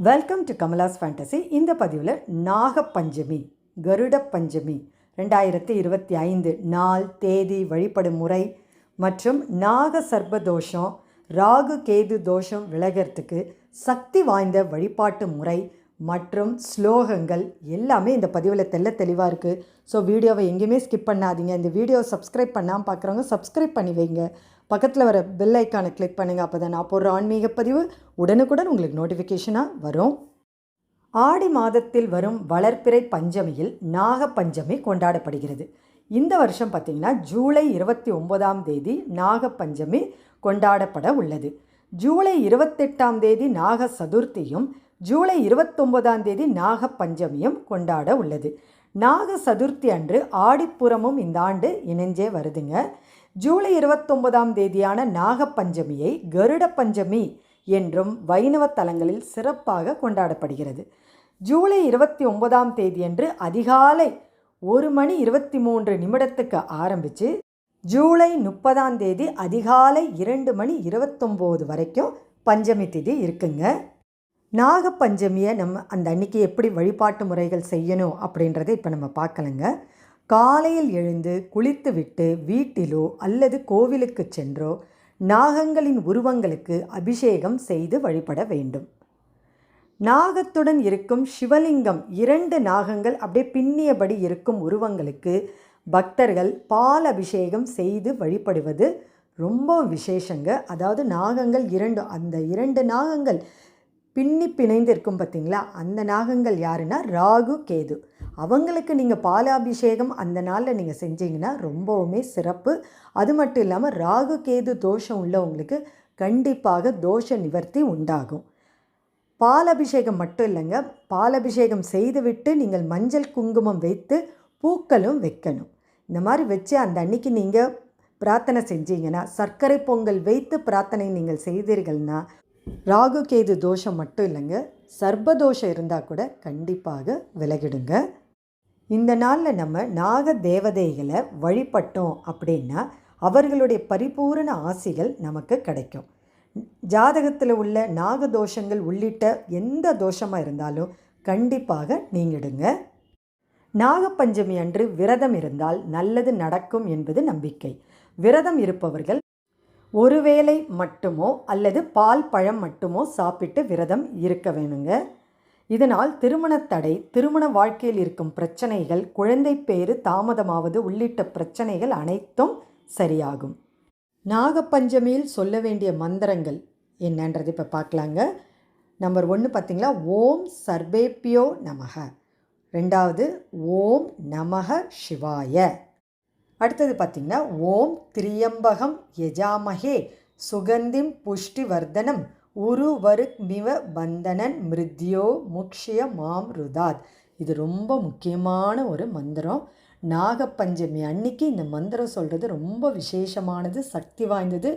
Welcome to Kamala's fantasy இந்த பதிவில் நாகப்பஞ்சமி கருட பஞ்சமி ரெண்டாயிரத்தி இருபத்தி ஐந்து நாள் தேதி வழிபடும் முறை மற்றும் நாக சர்ப தோஷம் ராகு கேது தோஷம் விலகிறதுக்கு சக்தி வாய்ந்த வழிபாட்டு முறை மற்றும் ஸ்லோகங்கள் எல்லாமே இந்த பதிவில் தெள்ள தெளிவாக இருக்குது ஸோ வீடியோவை எங்கேயுமே ஸ்கிப் பண்ணாதீங்க. இந்த வீடியோவை சப்ஸ்கிரைப் பண்ணாமல் பார்க்குறவங்க சப்ஸ்கிரைப் பண்ணி வைங்க. பக்கத்தில் வர பெல் ஐக்கானை கிளிக் பண்ணுங்கள் அப்போ தான் நான் போடுற ஆன்மீக பதிவு உடனுக்குடன் உங்களுக்கு நோட்டிஃபிகேஷனாக வரும். ஆடி மாதத்தில் வரும் வளர்ப்பிறை பஞ்சமியில் நாக பஞ்சமி கொண்டாடப்படுகிறது. இந்த வருஷம் பார்த்திங்கன்னா ஜூலை இருபத்தி ஒன்பதாம் தேதி நாக பஞ்சமி கொண்டாடப்பட உள்ளது. ஜூலை இருபத்தெட்டாம் தேதி நாக சதுர்த்தியும் ஜூலை இருபத்தொன்பதாம் தேதி நாக பஞ்சமியும் கொண்டாட உள்ளது. நாக சதுர்த்தி அன்று ஆடிப்புறமும் இந்த ஆண்டு இணைஞ்சே வருதுங்க. ஜூலை இருபத்தொன்பதாம் தேதியான நாகப்பஞ்சமியை கருட பஞ்சமி என்றும் வைணவ தலங்களில் சிறப்பாக கொண்டாடப்படுகிறது. ஜூலை இருபத்தி ஒன்பதாம் தேதியன்று அதிகாலை ஒரு மணி இருபத்தி மூன்று நிமிடத்துக்கு ஆரம்பித்து ஜூலை முப்பதாம் தேதி அதிகாலை இரண்டு மணி இருபத்தொம்போது வரைக்கும் பஞ்சமி திதி இருக்குங்க. நாகப்பஞ்சமியை நம்ம அந்த அன்னைக்கு எப்படி வழிபாட்டு முறைகள் செய்யணும் அப்படின்றத இப்போ நம்ம பார்க்கலங்க. காலையில் எழுந்து குளித்து விட்டு வீட்டிலோ அல்லது கோவிலுக்கு சென்றோ நாகங்களின் உருவங்களுக்கு அபிஷேகம் செய்து வழிபட வேண்டும். நாகத்துடன் இருக்கும் சிவலிங்கம் இரண்டு நாகங்கள் அப்படியே பின்னியபடி இருக்கும் உருவங்களுக்கு பக்தர்கள் பால் அபிஷேகம் செய்து வழிபடுவது ரொம்ப விசேஷங்க. அதாவது நாகங்கள் இரண்டு அந்த இரண்டு நாகங்கள் பின்னி பிணைந்து இருக்கும் பார்த்தீங்களா? அந்த நாகங்கள் யாருன்னா? ராகு கேது. அவங்களுக்கு நீங்கள் பாலாபிஷேகம் அந்த நாளில் நீங்கள் செஞ்சீங்கன்னா ரொம்பவுமே சிறப்பு. அது மட்டும் இல்லாமல் ராகு கேது தோஷம் உள்ளவங்களுக்கு கண்டிப்பாக தோஷ நிவர்த்தி உண்டாகும். பாலபிஷேகம் மட்டும் இல்லைங்க. பாலபிஷேகம் செய்துவிட்டு நீங்கள் மஞ்சள் குங்குமம் வைத்து பூக்களும் வைக்கணும். இந்த மாதிரி வச்சு அந்த அன்னைக்கு நீங்கள் பிரார்த்தனை செஞ்சீங்கன்னா சர்க்கரை பொங்கல் வைத்து பிரார்த்தனை நீங்கள் செய்தீர்கள்னா ராகு கேது தோஷம் மட்டும் இல்லைங்க. சர்ப்பதோஷம் இருந்தால் கூட கண்டிப்பாக விலகிடுங்க. இந்த நாளில் நம்ம நாக தேவதைகளை வழிபட்டோம் அப்படின்னா அவர்களுடைய பரிபூரண ஆசைகள் நமக்கு கிடைக்கும். ஜாதகத்தில் உள்ள நாக தோஷங்கள் உள்ளிட்ட எந்த தோஷமாக இருந்தாலும் கண்டிப்பாக நீங்கிடுங்க. நாகப்பஞ்சமி அன்று விரதம் இருந்தால் நல்லது நடக்கும் என்பது நம்பிக்கை. விரதம் இருப்பவர்கள் ஒருவேளை மட்டுமோ அல்லது பால் பழம் மட்டுமோ சாப்பிட்டு விரதம் இருக்க வேணுங்க. இதனால் திருமணத்தடை திருமண வாழ்க்கையில் இருக்கும் பிரச்சனைகள் குழந்தை பேறு தாமதமாவது உள்ளிட்ட பிரச்சனைகள் அனைத்தும் சரியாகும். நாகப்பஞ்சமியில் சொல்ல வேண்டிய மந்திரங்கள் என்னன்றது இப்போ பார்க்கலாங்க. நம்பர் ஒன்று பார்த்திங்களா? ஓம் சர்வேப்பியோ நமக. ரெண்டாவது ஓம் நமக சிவாய. அடுத்தது பார்த்திங்கன்னா ஓம் திரியம்பகம் யஜாமகே சுகந்திம் புஷ்டி வர்தனம் உருவருக் மிவ பந்தனன் மிருத்யோ முக்ஷிய மாம் ருதாத். இது ரொம்ப முக்கியமான ஒரு மந்திரம். நாகப்பஞ்சமி அன்னைக்கு இந்த மந்திரம் சொல்கிறது ரொம்ப விசேஷமானது சக்தி வாய்ந்தது.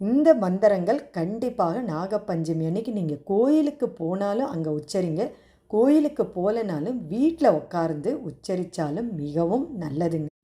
இந்த மந்திரங்கள் கண்டிப்பாக நாகப்பஞ்சமி அன்னைக்கு நீங்கள் கோயிலுக்கு போனாலும் அங்கே உச்சரிங்க. கோயிலுக்கு போகலனாலும் வீட்டில் உட்கார்ந்து உச்சரித்தாலும் மிகவும் நல்லதுங்க.